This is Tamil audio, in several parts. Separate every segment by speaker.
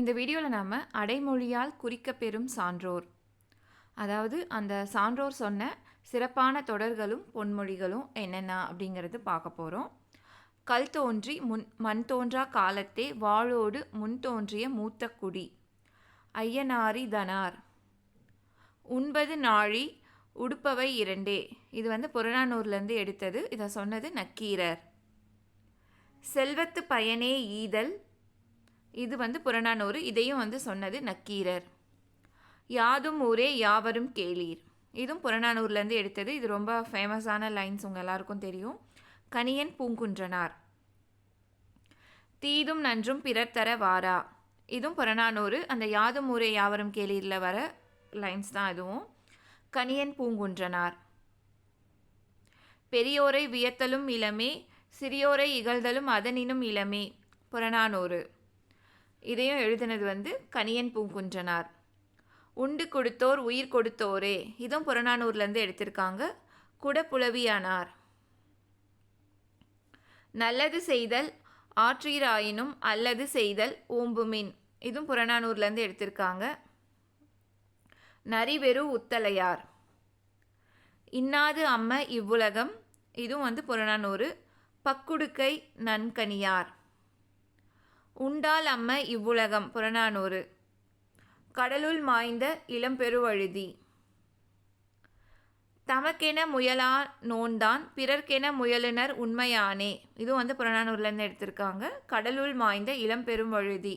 Speaker 1: இந்த வீடியோவில் நாம் அடைமொழியால் குறிக்கப்பெறும் சான்றோர் அதாவது அந்த சான்றோர் சொன்ன சிறப்பான தொடர்களும் பொன்மொழிகளும் என்னென்ன அப்படிங்கிறது பார்க்க போகிறோம் கல் தோன்றி முன் மண் தோன்றா காலத்தே வாழோடு முன் தோன்றிய மூத்த குடி ஐயனாரி தனார் உண்பது நாழி உடுப்பவை இரண்டே இது வந்து புறநானூர்லேருந்து எடுத்தது இதை சொன்னது நக்கீரர் செல்வத்து பயனே ஈதல் இது வந்து புறநானூறு இதையும் வந்து சொன்னது நக்கீரர் யாதும் ஊரே யாவரும் கேளீர் இதுவும் புறநானூர்லேருந்து எடுத்தது இது ரொம்ப ஃபேமஸான லைன்ஸ் உங்கள் எல்லாருக்கும் தெரியும் கனியன் பூங்குன்றனார் தீதும் நன்றும் பிறர் தர வாரா இதுவும் புறநானூறு அந்த யாதும் ஊரே யாவரும் கேளீரில் வர லைன்ஸ் தான் இதுவும் கனியன் பூங்குன்றனார் பெரியோரை வியத்தலும் இளமே சிறியோரை இகழ்தலும் அதனினும் இளமே புறநானூறு இதையும் எழுதினது வந்து கனியன் பூங்குன்றனார் உண்டு கொடுத்தோர் உயிர் கொடுத்தோரே இதுவும் புறநானூர்லேருந்து எடுத்திருக்காங்க குடப்புலவியானார் நல்லது செய்தல் ஆற்றீராயினும் அல்லது செய்தல் ஓம்புமின் இதுவும் புறநானூர்லேருந்து எடுத்திருக்காங்க நரிவெரு உத்தலையார் இன்னாது அம்ம இவ்வுலகம் இதுவும் வந்து புறநானூறு பக்குடுக்கை நன்கனியார் உண்டால் அம்ம இவ்வுலகம் புறநானூறு கடலுள் மாய்ந்த இளம்பெருவழுதி தமக்கென முயலா நோன்தான் பிறர்க்கென முயலுனர் உண்மையானே இதுவும் வந்து புறநானூர்லேருந்து எடுத்திருக்காங்க கடலுள் மாய்ந்த இளம்பெருவழுதி வழுதி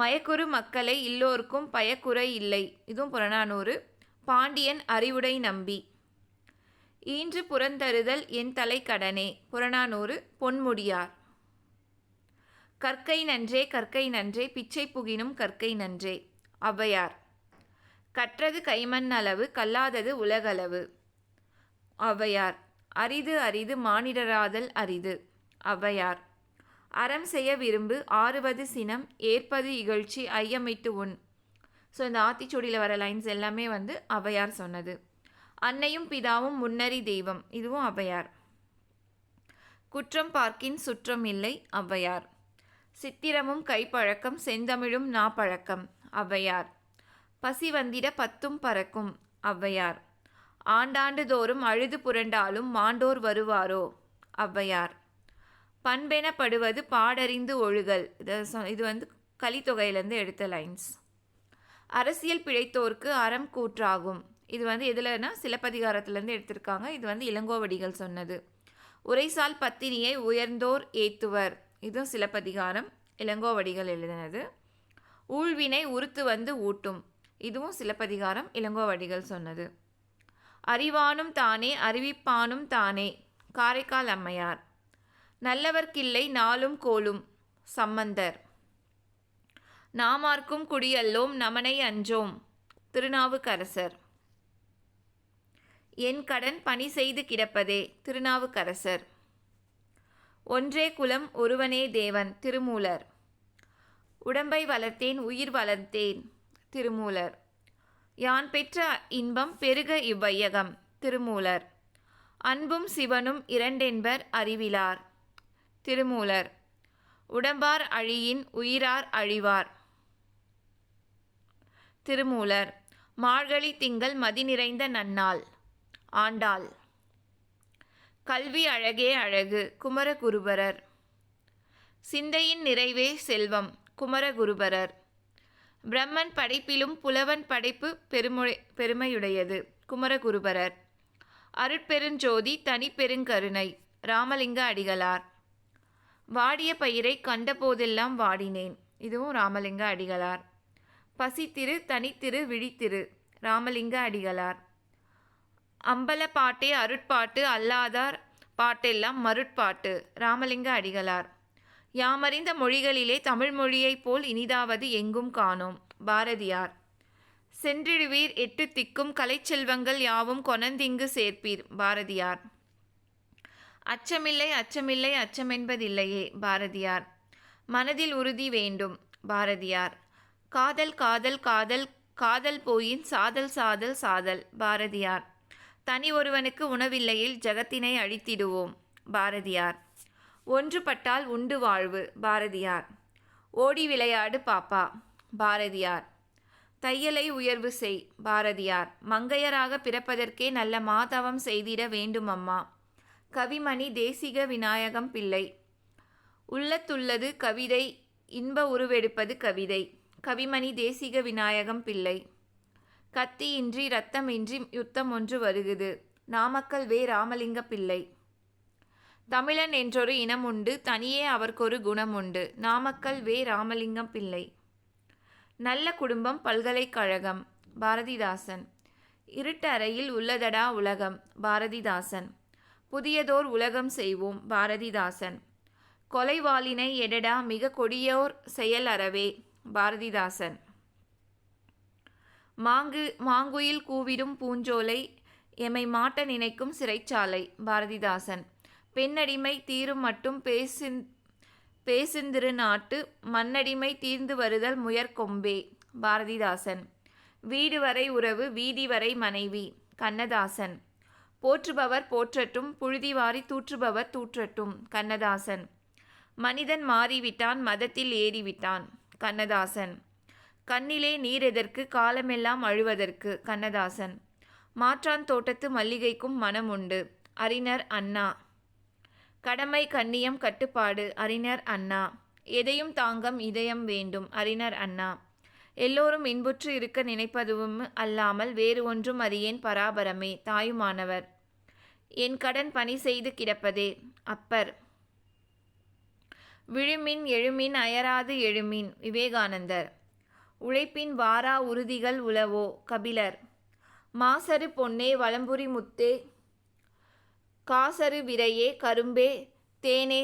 Speaker 1: மயக்குறு மக்களை எல்லோருக்கும் பயக்குறை இல்லை இதுவும் புறநானூறு பாண்டியன் அறிவுடை நம்பி ஈன்று புறந்தருதல் என் தலைக்கடனே புறநானூறு பொன்முடியார் கற்கை நன்றே கற்கை நன்றே பிச்சை புகினும் கற்கை நன்றே ஔவையார் கற்றது கைமண் அளவு கல்லாதது உலகளவு ஔவையார் அரிது அரிது மானிடராதல் அரிது ஔவையார் அறம் செய்ய விரும்பு ஆறுவது சினம் ஏற்பது இகழ்ச்சி ஐயமிட்டு உண் ஸோ இந்த ஆத்திச்சூடியில் வர லைன்ஸ் எல்லாமே வந்து ஔவையார் சொன்னது அன்னையும் பிதாவும் முன்னறி தெய்வம் இதுவும் ஔவையார் குற்றம் பார்க்கின் சுற்றம் இல்லை ஔவையார் சித்திரமும் கைப்பழக்கம் செந்தமிழும் நாப்பழக்கம் ஔவையார் வந்திட பத்தும் பறக்கும் ஔவையார் ஆண்டாண்டுதோறும் அழுது புரண்டாலும் மாண்டோர் வருவாரோ ஔவையார் பண்பெனப்படுவது பாடறிந்து ஒழுகல் இது வந்து கலித்தொகையிலேருந்து எடுத்த லைன்ஸ் அரசியல் பிழைத்தோர்க்கு அறம் கூற்றாகும் இது வந்து எதுலன்னா சிலப்பதிகாரத்துலேருந்து எடுத்திருக்காங்க இது வந்து இளங்கோவடிகள் சொன்னது உரைசால் பத்தினியை உயர்ந்தோர் ஏத்துவர் இதுவும் சிலப்பதிகாரம் இளங்கோவடிகள் எழுதினது ஊழ்வினை உறுத்து வந்து ஊட்டும் இதுவும் சிலப்பதிகாரம் இளங்கோவடிகள் சொன்னது அறிவானும் தானே அறிவிப்பானும் தானே காரைக்கால் அம்மையார் நல்லவர்க்கில்லை நாளும் கோலும் சம்பந்தர் நாமார்க்கும் குடியல்லோம் நமனை அஞ்சோம் திருநாவுக்கரசர் என் கடன் பணி செய்து கிடப்பதே திருநாவுக்கரசர் ஒன்றே குலம் ஒருவனே தேவன் திருமூலர் உடம்பை வளர்த்தேன் உயிர் வளர்த்தேன் திருமூலர் யான் பெற்ற இன்பம் பெருக இவ்வையகம் திருமூலர் அன்பும் சிவனும் இரண்டென்பர் அறிவிலார் திருமூலர் உடம்பார் அழியின் உயிரார் அழிவார் திருமூலர் மார்கழி திங்கள் மதி நிறைந்த நன்னாள் ஆண்டாள் கல்வி அழகே அழகு குமரகுருபரர் சிந்தையின் நிறைவே செல்வம் குமரகுருபரர் பிரம்மன் படைப்பிலும் புலவன் படைப்பு பெருமுறை பெருமையுடையது குமரகுருபரர் அருட்பெருஞ்சோதி தனிப்பெருங்கருணை ராமலிங்க அடிகளார் வாடிய பயிரை கண்டபோதெல்லாம் வாடினேன் இதுவும் ராமலிங்க அடிகளார் பசித்திரு தனித்திரு விழித்திரு ராமலிங்க அடிகளார் அம்பலப்பாட்டே அருட்பாட்டு அல்லாதார் பாட்டெல்லாம் மருட்பாட்டு ராமலிங்க அடிகளார் யாமறிந்த மொழிகளிலே தமிழ் மொழியைப் போல் இனிதாவது எங்கும் காணோம் பாரதியார் சென்றிடுவீர் எட்டு திக்கும் கலைச்செல்வங்கள் யாவும் கொனந்திங்கு சேர்ப்பீர் பாரதியார் அச்சமில்லை அச்சமில்லை அச்சமென்பதில்லையே பாரதியார் மனதில் உறுதி வேண்டும் பாரதியார் காதல் காதல் காதல் காதல் போயின் சாதல் சாதல் சாதல் பாரதியார் தனி ஒருவனுக்கு உணவில்லையில் ஜகத்தினை அழித்திடுவோம் பாரதியார் ஒன்றுபட்டால் உண்டு வாழ்வு பாரதியார் ஓடி விளையாடு பாப்பா பாரதியார் தையலை உயர்வு செய் பாரதியார் மங்கையராக பிறப்பதற்கே நல்ல மாதவம் செய்திட வேண்டும் அம்மா கவிமணி தேசிக விநாயகம் பிள்ளை உள்ளத்துள்ளது கவிதை இன்ப உருவெடுப்பது கவிதை கவிமணி தேசிக விநாயகம் பிள்ளை கத்தியின்றி இரத்தமின்றி யுத்தம் ஒன்று வருகுது நாமக்கல் வே ராமலிங்க பிள்ளை தமிழன் என்றொரு இனம் உண்டு தனியே அவர்க்கொரு குணம் உண்டு நாமக்கல் வே ராமலிங்கம் பிள்ளை நல்ல குடும்பம் பல்கலைக்கழகம் பாரதிதாசன் இருட்டு அறையில் உள்ளதடா உலகம் பாரதிதாசன் புதியதோர் உலகம் செய்வோம் பாரதிதாசன் கொலைவாளினை எடடா மிக கொடியோர் செயல் அறவே பாரதிதாசன் மாங்கு மாங்குயில் கூவிடும் பூஞ்சோலை எமை மாட்ட நினைக்கும் சிறைச்சாலை பாரதிதாசன் பெண்ணடிமை தீரும் மட்டும் பேசின் பேசுந்திரு நாட்டு மண்ணடிமை தீர்ந்து வருதல் முயற்கொம்பே பாரதிதாசன் வீடு வரை உறவு வீதி வரை மனைவி கண்ணதாசன் போற்றுபவர் போற்றட்டும் புழுதிவாரி தூற்றுபவர் தூற்றட்டும் கண்ணதாசன் மனிதன் மாறிவிட்டான் மதத்தில் ஏறிவிட்டான் கண்ணதாசன் கண்ணிலே நீர் எதற்கு காலமெல்லாம் அழுவதற்கு கண்ணதாசன் மாற்றான் தோட்டத்து மல்லிகைக்கும் மனம் உண்டு அறிஞர் அண்ணா கடமை கண்ணியம் கட்டுப்பாடு அறிஞர் அண்ணா எதையும் தாங்கம் இதயம் வேண்டும் அறிஞர் அண்ணா எல்லோரும் இன்புற்று இருக்க நினைப்பதுவும் அல்லாமல் வேறு ஒன்றும் அறியேன் பராபரமே தாயுமானவர் என் கடன் பணி செய்து கிடப்பதே அப்பர் விழுமின் எழுமின் அயராது எழுமின் விவேகானந்தர் உழைப்பின் வாரா உறுதிகள் உளவோ கபிலர் மாசரு பொன்னே வளம்புரி முத்தே காசரு விரையே கரும்பே தேனே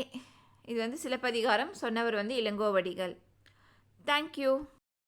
Speaker 1: இது வந்து சிலப்பதிகாரம் சொன்னவர் வந்து இளங்கோவடிகள் தேங்க்யூ